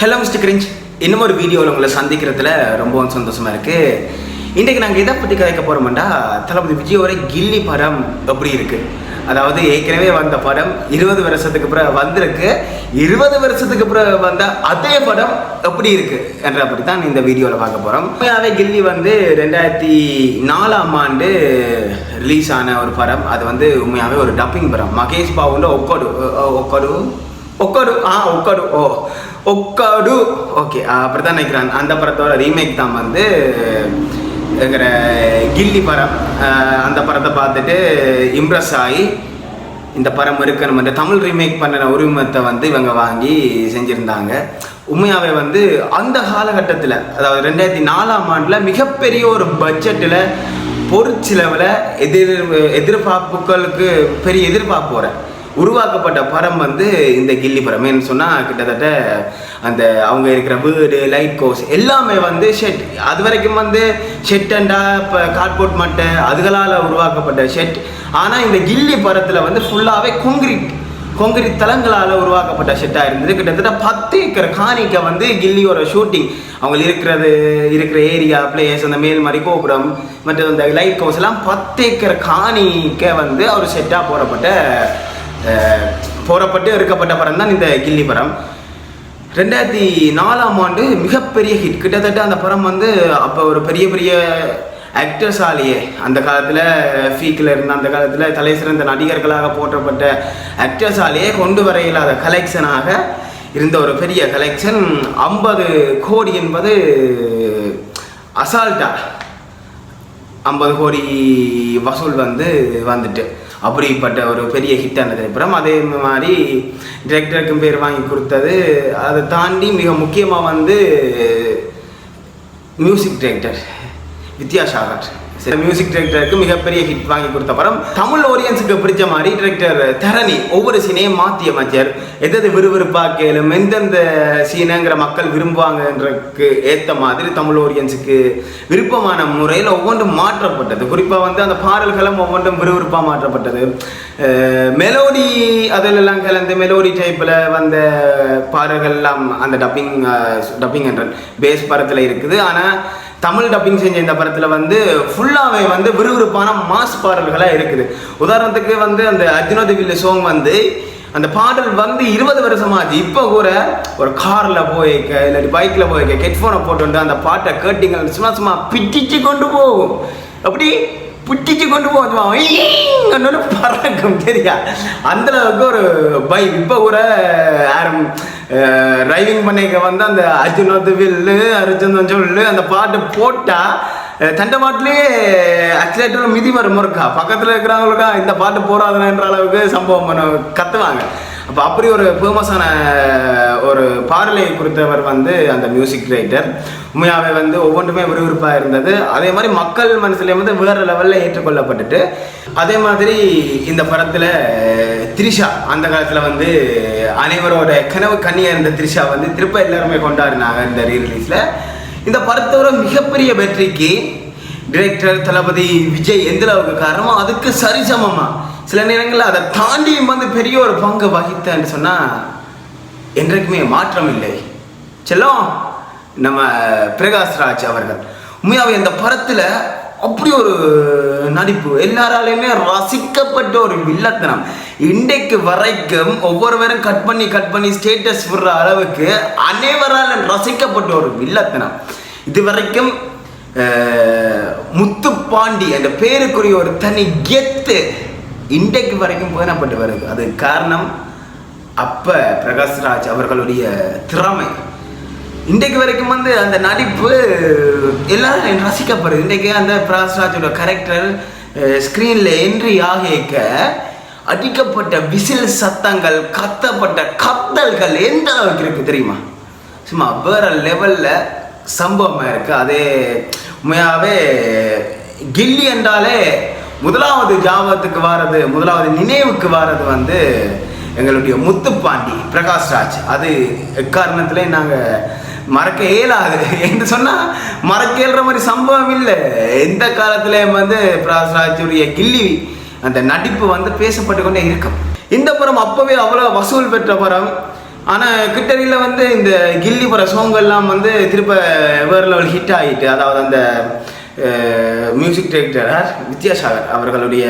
Hello mister cringe இன்னும் ஒரு வீடியோவில் உங்களை சந்திக்கிறதுல ரொம்பவும் சந்தோஷமாக இருக்குது இன்றைக்கு நாங்கள் எதை பற்றி கதைக்க போகிறோம்டா தளபதி விஜயோட கில்லி படம் எப்படி இருக்குது அதாவது ஏற்கனவே வந்த படம் இருபது வருஷத்துக்கு பிறகு வந்திருக்கு. இருபது வருஷத்துக்கு பிறகு வந்த அதே படம் எப்படி இருக்கு என்ற பற்றி தான் இந்த வீடியோவில் பார்க்க போகிறோம் உண்மையாகவே கில்லி வந்து ரெண்டாயிரத்தி நாலாம் ஆண்டு ரிலீஸ் ஆன ஒரு படம். அது வந்து உண்மையாகவே ஒரு டப்பிங் படம். மகேஷ் பாபுன்ற ஒக்கடு ஒக்கடு. ஒக்காடு ஆ ஒக்காடு ஓ ஒக்காடு. ஓகே அப்படி தான் நினைக்கிறேன் அந்த படத்தோட ரீமேக் தான் வந்து இருக்கிற கில்லி படம். அந்த படத்தை பார்த்துட்டு இம்ப்ரெஸ் ஆகி இந்த படம் இருக்கணும்ன்ற இந்த தமிழ் ரீமேக் பண்ணின உரிமத்தை வந்து இவங்க வாங்கி செஞ்சுருந்தாங்க. உண்மையாகவே வந்து அந்த காலகட்டத்தில் அதாவது ரெண்டாயிரத்தி நாலாம் ஆண்டில் மிகப்பெரிய ஒரு பட்ஜெட்டில் பொருட்செலவில் எதிர் எதிர்பார்ப்புகளுக்கு பெரிய எதிர்பார்ப்பு வரேன் உருவாக்கப்பட்ட படம் வந்து இந்த கில்லி படம். ஏன்னு சொன்னால் கிட்டத்தட்ட அந்த அவங்க இருக்கிற வீடு லைட் கோர்ஸ் எல்லாமே வந்து ஷெட் அது வரைக்கும் வந்து ஷெட் அண்டா இப்போ கார்ட்போர்ட் மட்டை அதுகளால் உருவாக்கப்பட்ட ஷெட் ஆனால் இந்த கில்லி படத்தில் வந்து ஃபுல்லாகவே கொங்கிரீட் கொங்கிரீட் தளங்களால் உருவாக்கப்பட்ட ஷெட்டாக இருந்தது. கிட்டத்தட்ட பத்து ஏக்கர் காணிக்க வந்து கில்லியோட ஷூட்டிங் அவங்க இருக்கிறது இருக்கிற ஏரியா பிளேஸ் அந்த மேல்மறை கோபுரம் மற்றும் அந்த லைட் ஹவுஸ் எல்லாம் பத்து ஏக்கர் காணிக்க வந்து அவர் செட்டாக போடப்பட்ட அஹ், போடப்பட்டு எடுக்கப்பட்ட படம் தான் இந்த கில்லி படம். ரெண்டாயிரத்தி நாலாம் ஆண்டு மிகப்பெரிய ஹிட் கிட்டத்தட்ட அந்த படம் வந்து அப்போ ஒரு பெரிய பெரிய ஆக்டர்ஸாலேயே அந்த காலத்தில் ஃபீக்கில் இருந்த அந்த காலத்தில் தலை சிறந்த நடிகர்களாக போற்றப்பட்ட ஆக்டர்ஸாலேயே கொண்டு வர இல்லாத கலெக்ஷனாக இருந்த ஒரு பெரிய கலெக்ஷன் ஐம்பது கோடி என்பது அசால்ட்டா ஐம்பது கோடி வசூல் வந்து வந்துட்டு. அப்படிப்பட்ட ஒரு பெரிய ஹிட்டான திரைப்படம். அதே மாதிரி டிரெக்டருக்கும் பேர் வாங்கி கொடுத்தது. அதை தாண்டி மிக முக்கியமாக வந்து மியூசிக் டைரக்டர் வித்யாசாகர். சில மியூசிக் டைரக்டருக்கு மிகப்பெரிய ஹிட் வாங்கி கொடுத்த படம் தமிழ் ஓரியன்ஸுக்கு பிடிச்ச மாதிரி டிரெக்டர் தரணி ஒவ்வொரு சீனையும் மாற்றி அமைச்சர். எதது விறுவிறுப்பாக்கலும் எந்தெந்த சீனைங்கிற மக்கள் விரும்புவாங்கன்றதுக்கு ஏற்ற மாதிரி தமிழ் ஓரியன்ஸுக்கு விருப்பமான முறையில் ஒவ்வொன்றும் மாற்றப்பட்டது. குறிப்பாக வந்து அந்த பாடல்களும் ஒவ்வொன்றும் விறுவிறுப்பாக மாற்றப்பட்டது. மெலோடி அதிலெல்லாம் கலந்து மெலோடி டைப்பில் வந்த பாடல்கள்லாம் அந்த டப்பிங் டப்பிங் என்ற பேஸ் படத்தில் இருக்குது. ஆனால் தமிழ் டப்பிங் செஞ்ச இந்த படத்தில் வந்து ஃபுல்லாகவே வந்து விறுவிறுப்பான மாஸ் பாடல்களாக இருக்குது. உதாரணத்துக்கு வந்து அந்த அர்ஜுனோதி வில்லு சோங் வந்து அந்த பாடல் வந்து இருபது வருஷமாச்சு. இப்போ கூட ஒரு காரில் போய்க்க இல்லாட்டி பைக்கில் போய்க்க ஹெட்ஃபோனை போட்டு அந்த பாட்டை கேட்டிங்க சும்மா சும்மா பிட்டிச்சு கொண்டு போகும். அப்படி பிட்டிச்சு கொண்டு போவோம் பறக்கும் சரியா? அந்த அளவுக்கு ஒரு பை இப்போ கூட யாரும் டிரைவிங் பண்ணிக்க வந்து அந்த அர்ஜுனத்து வில்லு அர்ஜுனன் சொல்லு அந்த பாட்டு போட்டா அஹ், தண்டை பாட்டிலே மிதி வரும் இருக்கா பக்கத்தில் இருக்கிறவங்களுக்கா இந்த பாட்டு போறாதுன்ற அளவுக்கு சம்பவம் பண்ண கத்துவாங்க. அப்போ அப்படி ஒரு ஃபேமஸான ஒரு பாடலை கொடுத்தவர் வந்து அந்த மியூசிக் ரைட்டர் உண்மையாகவே வந்து ஒவ்வொன்றுமே விறுவிறுப்பாக இருந்தது. அதே மாதிரி மக்கள் மனசுலேயும் வந்து வேறு லெவலில் ஏற்றுக்கொள்ளப்பட்டுட்டு அதே மாதிரி இந்த படத்தில் த்ரிஷா அந்த காலத்தில் வந்து அனைவரோட கனவு கண்ணியாக இருந்த த்ரிஷா வந்து திருப்ப எல்லாருமே கொண்டாடினாங்க இந்த ரீரிலீஸில் இந்த படத்தோட மிகப்பெரிய வெற்றிக்கு டிரெக்டர் தளபதி விஜய் எந்த அளவுக்கு காரணமோ அதுக்கு சரிசமமாக சில நேரங்களில் அதை தாண்டியும் வந்து பெரிய ஒரு பங்கு வகித்தேன்னு சொன்னால் என்றைக்குமே மாற்றம் இல்லை. செல்லம் நம்ம பிரகாஷ்ராஜ் அவர்கள். உண்மையாவே இந்த படத்தில் அப்படி ஒரு நடிப்பு. எல்லாராலையுமே ரசிக்கப்பட்ட ஒரு வில்லத்தனம். இன்றைக்கு வரைக்கும் ஒவ்வொருவரும் கட் பண்ணி கட் பண்ணி ஸ்டேட்டஸ் விடுற அளவுக்கு அனைவரால் ரசிக்கப்பட்ட ஒரு வில்லத்தனம். இது வரைக்கும் முத்துப்பாண்டி அந்த பேருக்குரிய ஒரு தனி கெத்து இன்றைக்கு வரைக்கும் பேணப்பட்டு வருது. அது காரணம் அப்ப பிரகாஷ்ராஜ் அவர்களுடைய திறமை. இன்றைக்கு வரைக்கும் வந்து அந்த நடிப்பு எல்லாரும் ரசிக்கப்படுது. இன்றைக்கு அந்த பிரகாஷ்ராஜோட கேரக்டர் ஸ்க்ரீனில் என்ட்ரி ஆகிக்க அடிக்கப்பட்ட விசில் சத்தங்கள் கத்தப்பட்ட கத்தல்கள் எந்த அளவுக்கு இருக்கு தெரியுமா? சும்மா வேறு லெவலில் சம்பவமாக இருக்குது அதே உண்மையாகவே கில்லி என்றாலே முதலாவது ஜாபத்துக்கு வாரது முதலாவது நினைவுக்கு வாரது வந்து எங்களுடைய முத்துப்பாண்டி பிரகாஷ்ராஜ். அது எக்காரணத்துலேயும் நாங்கள் மறக்க இயலாது. என்று சொன்னால் மறக்க இயல்ற மாதிரி சம்பவம் இல்லை. எந்த காலத்திலேயும் வந்து பிரகாஷ்ராஜுடைய கில்லி அந்த நடிப்பு வந்து பேசப்பட்டு கொண்டே இருக்கும். இந்த படம் அப்போவே அவ்வளோ வசூல் பெற்ற படம். ஆனால் கிட்டடியில் வந்து இந்த கில்லி போகிற சோங்கெல்லாம் வந்து திருப்ப வேறு லெவல் ஹிட் ஆகிட்டு அதாவது அந்த மியூசிக் டைரக்டர் வித்யாசாகர் அவர்களுடைய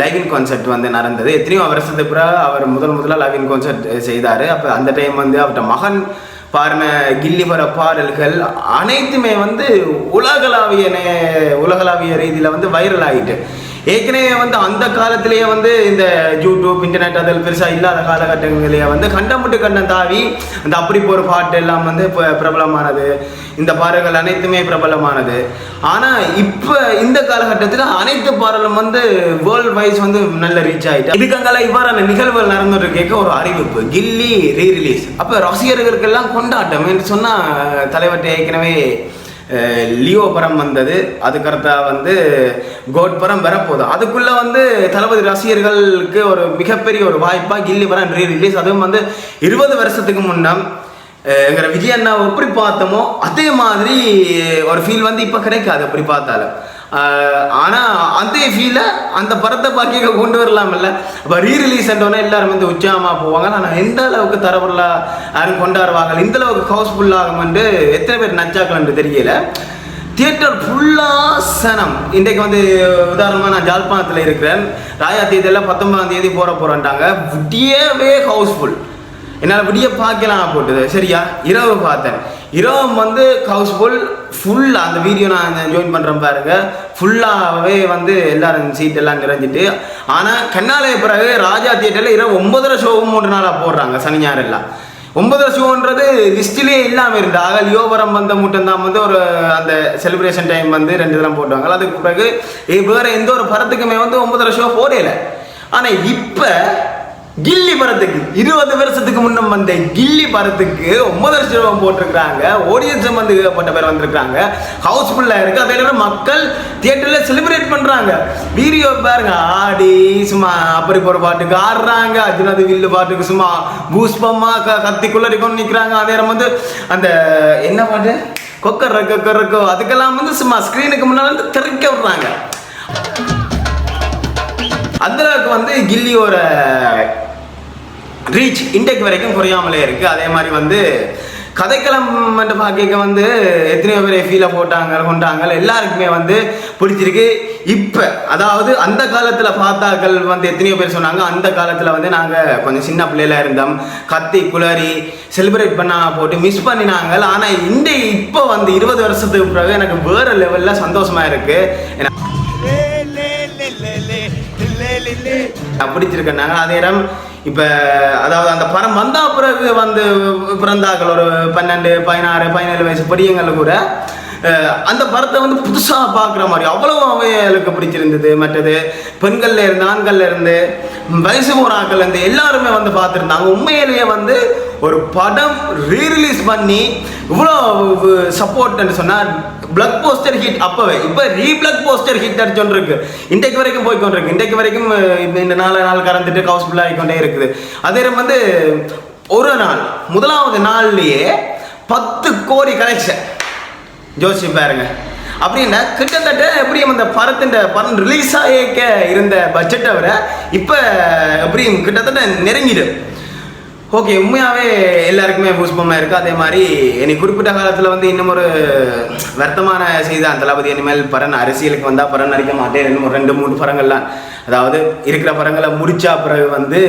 லைவின் கான்சர்ட் வந்து நடந்தது. எத்தனையோ வருஷத்துக்கு பிறகு அவர் முதல் முதலாக லைவின் கான்சர்ட் செய்தார். அப்போ அந்த டைம் வந்து அவர்கிட்ட மகன் பாடின கில்லி வர பாடல்கள் அனைத்துமே வந்து உலகளாவிய நே- உலகளாவிய ரீதியில் வந்து வைரல் ஆகிட்டு ஏற்கனவே வந்து அந்த காலத்திலேயே வந்து இந்த யூடியூப் இன்டர்நெட் அதில் பெருசாக இல்லாத காலகட்டங்களிலேயே வந்து கண்டமுட்டு கண்டம் தாவி அந்த அப்படி போகிற பாட்டு எல்லாம் வந்து இப்போ பிரபலமானது. இந்த பாடல்கள் அனைத்துமே பிரபலமானது. ஆனால் இப்போ இந்த காலகட்டத்தில் அனைத்து பாடலும் வந்து வேர்ல்ட் வைஸ் வந்து நல்ல ரீச் ஆகிட்டு இதுக்கங்கெல்லாம் இவ்வாறான நிகழ்வுகள் நடந்துட்டு கேட்க ஒரு அறிவிப்பு. கில்லி ரீ ரிலீஸ் அப்போ ரசிகர்களுக்கெல்லாம் கொண்டாட்டம் என்று சொன்னால் தலைவர்கிட்ட ஏற்கனவே லியோ படம் வந்தது. அதுக்கடுத்தா வந்து கோட்பரம் வரப்போகுது. அதுக்குள்ளே வந்து தளபதி ரசிகர்களுக்கு ஒரு மிகப்பெரிய ஒரு வாய்ப்பாக கில்லி படம் ரீ ரிலீஸ் அதுவும் வந்து இருபது வருஷத்துக்கு முன்னம் எங்கிற விஜய் அண்ணாவை எப்படி பார்த்தோமோ அதே மாதிரி ஒரு ஃபீல் வந்து இப்போ கிடைக்காது அப்படி பார்த்தாலும். ஆனால் அதே ஃபீலை அந்த படத்தை பாக்கிய கொண்டு வரலாம்ல அப்போ ரீ ரிலீஸ் உடனே எல்லாரும் வந்து உற்சாகமாக போவாங்க. ஆனால் எந்த அளவுக்கு தரவுள்ள யாரும் கொண்டாடுவாங்க இந்த அளவுக்கு ஹவுஸ்ஃபுல்லாகும் வந்து எத்தனை பேர் நச்சாக்கலன்னு தெரியல. தியேட்டர் ஃபுல்லாக சனம். இன்றைக்கு வந்து உதாரணமாக நான் ஜாழ்ப்பாணத்தில் இருக்கிறேன். ராயா தேதியில் பத்தொன்பதாம் தேதி போட போகிறேன்ட்டாங்க விடியவே ஹவுஸ்ஃபுல் என்னால் விடிய பார்க்கலாம் போட்டுது. சரியா? இரவு பார்த்தேன். இரவு வந்து ஹவுஸ்ஃபுல் ஃபுல்லாக அந்த வீடியோ நான் ஜாயின் பண்ணுறேன் பாருங்க. ஃபுல்லாகவே வந்து எல்லாரும் சீட்டெல்லாம் நிறைஞ்சிட்டு. ஆனால் கண்ணாலய பிறகு ராஜா தியேட்டரில் இரவு ஒன்பதரை ஷோவும் மூன்று நாளாக போடுறாங்க சனி ஞாயிறு எல்லாம் ஒன்பதரை ஷோன்றது லிஸ்ட்லேயே இல்லாமல் இருந்து. ஆக லியோபரம் வந்த மூட்டம் தான் வந்து ஒரு அந்த செலிப்ரேஷன் டைம் வந்து ரெண்டு தினம் போட்டுவாங்க. அதுக்கு பிறகு வேறு எந்த ஒரு படத்துக்குமே வந்து ஒன்பது ஷோ போடையில ஆனால் இப்போ கில்லி படத்துக்கு இருபது வருஷத்துக்கு முன்னம் வந்த கில்லி படத்துக்கு ஒன்பது லட்சம் போட்டிருக்காங்க ஓடியன்ஸ் வந்து போட்ட பேர் வந்திருக்காங்க ஹவுஸ்ஃபுல்லாக இருக்கு. அதே நேரம் மக்கள் தியேட்டரில் செலிப்ரேட் பண்ணுறாங்க வீடியோ பாருங்க. ஆடி சும்மா அப்படி போகிற பாட்டுக்கு ஆடுறாங்க. அர்ஜுனது வில்லு பாட்டுக்கு சும்மா பூஸ்பமா க கத்தி குள்ளடி கொண்டு நிற்கிறாங்க அதே நேரம் வந்து அந்த என்ன பாட்டு? கொக்கர் கொக்கர் இருக்கோ அதுக்கெல்லாம் வந்து சும்மா ஸ்க்ரீனுக்கு முன்னால் வந்து திறக்க விடுறாங்க. அந்தளவுக்கு வந்து கில்லியோட ரீச் இன்டெக் வரைக்கும் குறையாமலே இருக்குது அதே மாதிரி வந்து கதைக்களம் மட்டும் பார்க்க வந்து எத்தனையோ பேர் ஃபீலை போட்டாங்க கொண்டாங்க. எல்லாருக்குமே வந்து பிடிச்சிருக்கு. இப்போ அதாவது அந்த காலத்தில் பார்த்தாக்கள் வந்து எத்தனையோ பேர் சொன்னாங்க. அந்த காலத்தில் வந்து நாங்கள் கொஞ்சம் சின்ன பிள்ளையில இருந்தோம். கத்தி குளறி செலிப்ரேட் பண்ண போட்டு மிஸ் பண்ணினாங்க. ஆனால் இந்த இப்போ வந்து இருபது வருஷத்துக்கு பிறகு எனக்கு வேறு லெவலில் சந்தோஷமாக இருக்குது பிடிச்சிருக்கேன். அதே இடம் இப்போ அதாவது அந்த படம் வந்த பிறகு வந்து பிறந்தாக்கள் ஒரு பன்னெண்டு பதினாறு பதினேழு வயசு பெரியவங்களை கூட அந்த படத்தை வந்து புதுசாக பார்க்குற மாதிரி அவ்வளோ அவைகளுக்கு பிடிச்சிருந்தது. மற்றது பெண்கள்ல இருந்து ஆண்கள்ல இருந்து வயசு போராக்கள் இருந்து எல்லாருமே வந்து பார்த்துருந்தாங்க. உண்மையிலேயே வந்து ஒரு படம் ரீரிலீஸ் பண்ணி இவ்வளோ சப்போர்ட்னு சொன்னால் பிளக் போஸ்டர் ஹிட் அப்பவே. இப்போ ரீ பிளக் போஸ்டர் ஹிட் அடிச்சோன்னு இருக்கு இன்றைக்கு வரைக்கும் போய் கொண்டிருக்கு இன்றைக்கு வரைக்கும் இந்த நாலு நாள் கறந்துட்டு ஹவுஸ்ஃபுல்லாக ஆகிக்கொண்டே இருக்குது. அதே வந்து ஒரு நாள் முதலாவது நாள்லயே பத்து கோடி கலெக்ஷன் ஜோசி பாருங்க. அப்படின்னா கிட்டத்தட்ட எப்படியும் அந்த படத்தின் படம் ரிலீஸ் ஆகிக்க இருந்த பட்ஜெட்டை விட இப்போ எப்படியும் கிட்டத்தட்ட நெருங்கிடும் ஓகே உண்மையாகவே எல்லாருக்குமே புஷ்பமாக இருக்குது அதே மாதிரி என்னை குறிப்பிட்ட காலத்தில் வந்து இன்னும் ஒரு வருத்தமான செய்தி அந்த தளபதி இனிமேல் பரன் அரசியலுக்கு வந்தால் பரன் அடிக்க மாட்டேன். இன்னும் ரெண்டு மூணு படங்கள்லாம் அதாவது இருக்கிற படங்களை முடிச்சா பிறகு வந்து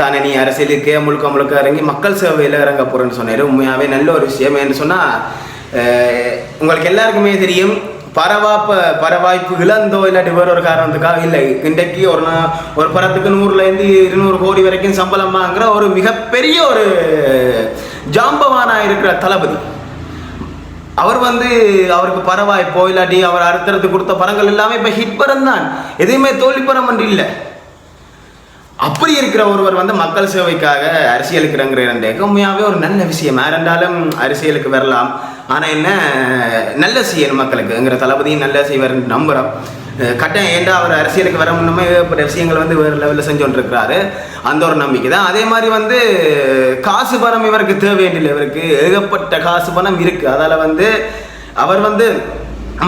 தானே நீ அரசியலுக்கே முழுக்க முழுக்க இறங்கி மக்கள் சேவையில் இறங்க போகிறேன்னு சொன்னார். உண்மையாகவே நல்ல ஒரு விஷயம். என்று சொன்னால் உங்களுக்கு எல்லாருக்குமே தெரியும் பரவாப்ப பரவாய்ப்பு இழந்தோ இல்லாட்டி வேற ஒரு காரணத்துக்காக இல்லை. இன்றைக்கு ஒரு நா- ஒரு படத்துக்கு நூறுலேருந்து இருநூறு கோடி வரைக்கும் சம்பளமாங்கிற ஒரு மிகப்பெரிய ஒரு ஜாம்பவானாக இருக்கிற தளபதி. அவர் வந்து அவருக்கு பரவாய்ப்போ இல்லாட்டி அவர் அடுத்தடுத்து கொடுத்த படங்கள் எல்லாமே இப்போ ஹிட் படம் தான். எதையுமே தோல்வி படம் என்று இல்லை. அப்படி இருக்கிற ஒருவர் வந்து மக்கள் சேவைக்காக அரசியலுக்கு இறங்குறேன் உண்மையாகவே ஒரு நல்ல விஷயம். யாரென்றாலும் அரசியலுக்கு வரலாம். ஆனால் என்ன நல்ல செய்யணும் மக்களுக்குங்கிற தளபதியும் நல்ல செய்வார் நம்புகிறோம் கட்டம் கட்டாயம் ஏண்டா அவர் அரசியலுக்கு வர முன்னமே ஏகப்பட்ட விஷயங்கள் வந்து வேறு லெவலில் செஞ்சு கொண்டிருக்கிறாரு அந்த ஒரு நம்பிக்கை தான். அதே மாதிரி வந்து காசு பணம் இவருக்கு தேவையில்லை இவருக்கு ஏகப்பட்ட காசு பணம் இருக்குது அதால் வந்து அவர் வந்து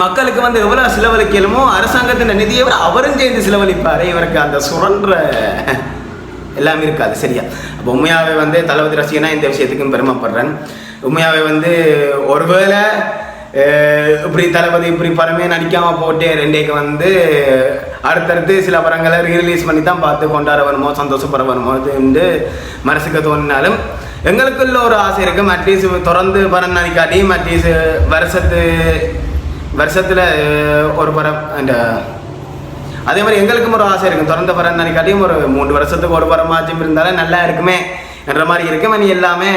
மக்களுக்கு வந்து எவ்வளோ செலவழிக்கலுமோ அரசாங்கத்தின் நிதியை அவரும் சேர்ந்து செலவழிப்பார். இவருக்கு அந்த சுரன்ற எல்லாம் இருக்காது. சரியா? அப்போ உண்மையாகவே வந்து தளபதி ரசிகனா இந்த விஷயத்துக்கும் பெருமைப்படுறேன். உண்மையாகவே வந்து ஒருவேளை இப்படி தளபதி இப்படி படமே நடிக்காமல் போட்டு ரெண்டேக்கு வந்து அடுத்தடுத்து சில படங்களை ரீரிலீஸ் பண்ணி தான் பார்த்து கொண்டாட வருமோ சந்தோஷப்பட வேணுமோ என்று மனசுக்கு தோணினாலும் எங்களுக்குள்ள ஒரு ஆசை இருக்கும். அட்லீஸ்ட் தொடர்ந்து படம் நடிக்காட்டியும் அட்லீஸ்ட் வருஷத்து வருஷத்தில் ஒரு படம் அந்த அதே மாதிரி எங்களுக்கும் ஒரு ஆசை இருக்கும். தொடர்ந்து படம் நினைக்காட்டியும் ஒரு மூன்று வருஷத்துக்கு ஒரு படமாச்சும் இருந்தாலும் நல்லா இருக்குமே. என்ற மாதிரி இருக்கும். இனி எல்லாமே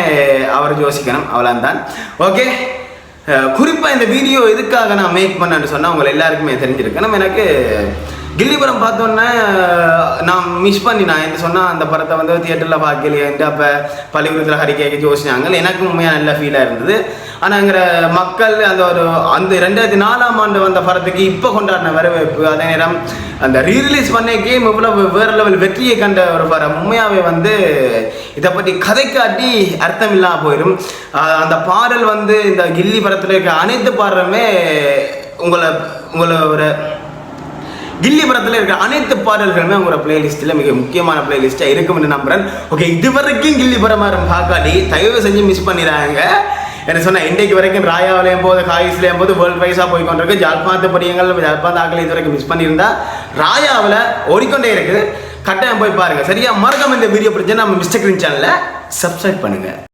அவர் யோசிக்கணும். அவ்வளோந்தான் ஓகே குறிப்பாக இந்த வீடியோ எதுக்காக நான் மேக் பண்ணேன்னு சொன்னால் உங்களை எல்லாருக்குமே தெரிஞ்சிருக்கணும். எனக்கு கில்லிபுரம் பார்த்தோன்னே நான் மிஸ் பண்ணி நான் என்ன சொன்னால் அந்த படத்தை வந்து தியேட்டரில் பார்க்கலையேன்ட்டு அப்போ பள்ளிக்கூடத்தில் ஹரி கேட்க யோசிச்சாங்க எனக்கு உண்மையாக நல்ல ஃபீலாக இருந்தது. ஆனாங்கிற மக்கள் அந்த ஒரு அந்த ரெண்டாயிரத்தி நாலாம் ஆண்டு வந்த படத்துக்கு இப்போ கொண்டாடின வரவேற்பு அதே நேரம் அந்த ரீரிலீஸ் பண்ணக்கே இவ்வளவு வேற லெவல் வெற்றியை கண்ட ஒரு படம். உண்மையாகவே வந்து இதை பற்றி கதை காட்டி அர்த்தம் இல்லாமல் போயிடும் அந்த பாடல் வந்து இந்த கில்லி படத்தில் இருக்க அனைத்து பாடலுமே உங்களை உங்களை ஒரு கில்லி படத்தில் இருக்க அனைத்து பாடல்களுமே உங்களோட பிளேலிஸ்ட்டில் மிக முக்கியமான பிளேலிஸ்ட்டாக இருக்கும்னு நம்புறேன். ஓகே இது வரைக்கும் கில்லி படம் பார்க்காட்டி தயவு செஞ்சு மிஸ் பண்ணிடுறாங்க என்ன சொன்னால் இன்றைக்கு வரைக்கும் ராயாவிலையும் போது காயிஸ்லேயும் போது வேர்ல்ட் வைஸாக போய் கொண்டிருக்கு. ஜாழ்ப்பாணத்து படியங்கள் ஜாழ்ப்பாணத்து ஆக்கள் இது வரைக்கும் மிஸ் பண்ணியிருந்தா ராயாவில் ஓடிக்கொண்டே இருக்குது. கட்டாயம் போய் பாருங்கள் சரியா? மறக்காம இந்த வீடியோ பிடிச்சா நம்ம மிஸ்டர் கிரீன் சேனலில் சப்ஸ்கிரைப் பண்ணுங்கள்